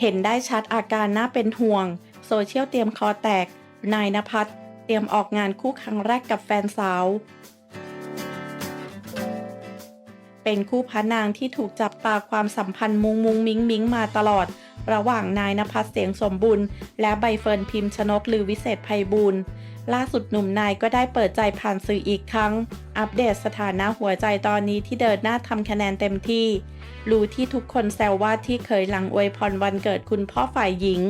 เห็นได้ชัดอาการน่าเป็นห่วง โซเชียลเตรียมคอแตก นายนภัสเตรียมออกงานคู่ครั้งแรกกับแฟนสาว เป็นคู่พระนางที่ถูกจับตาความสัมพันธ์มุงมุงมิงมิงมาตลอด ระหว่างนายนภัสเสียงสมบุญและใบเฟิร์นพิมพ์ชนกหรือวิเศษไพบูลย์ล่าสุดหนุ่มนายก็ได้เปิดใจผ่านสื่ออีกครั้ง อัปเดตสถานะหัวใจตอนนี้ที่เดินหน้าทำคะแนนเต็มที่ รู้ที่ทุกคนแซวว่าที่เคยหลังอวยพรวันเกิดคุณพ่อฝ่ายหญิง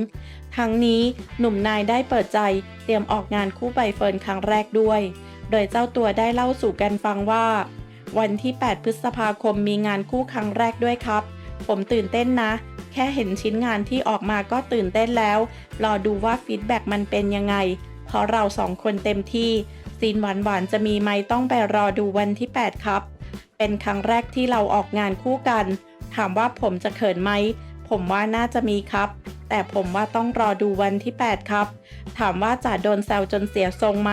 ทั้งนี้หนุ่มนายได้เปิดใจเตรียมออกงานคู่ใบเฟิร์นครั้งแรกด้วย โดยเจ้าตัวได้เล่าสู่กันฟังว่า วันที่ 8 พฤษภาคมมีงานคู่ครั้งแรกด้วยครับ ผมตื่นเต้นนะ แค่เห็นชิ้นงานที่ออกมาก็ตื่นเต้นแล้ว รอดูว่าฟีดแบ็กมันเป็นยังไง เพราะเราสองคนเต็มที่ ซีนหวานๆจะมีไหมต้องไปรอดูวันที่ 8 ครับ เป็นครั้งแรกที่เราออกงานคู่กัน ถามว่าผมจะเขินไหม ผมว่าน่าจะมีครับ แต่ผมว่าต้องรอดูวันที่ 8 ครับ ถามว่าจะโดนแซวจนเสียทรงไหม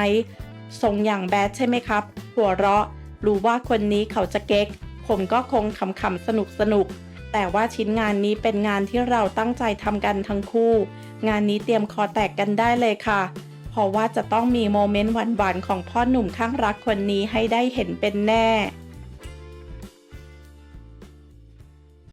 ทรงอย่างแบดใช่ไหมครับ หัวเราะ รู้ว่าคนนี้เขาจะเก๊ก ผมก็คงขำๆสนุกสนุก แต่ว่าชิ้นงานนี้เป็นงานที่เราตั้งใจทำกันทั้งคู่ งานนี้เตรียมคอแตกกันได้เลยค่ะ เพราะว่าจะต้องมีโมเมนต์หวานๆของพ่อหนุ่มข้างรักคนนี้ให้ได้เห็นเป็นแน่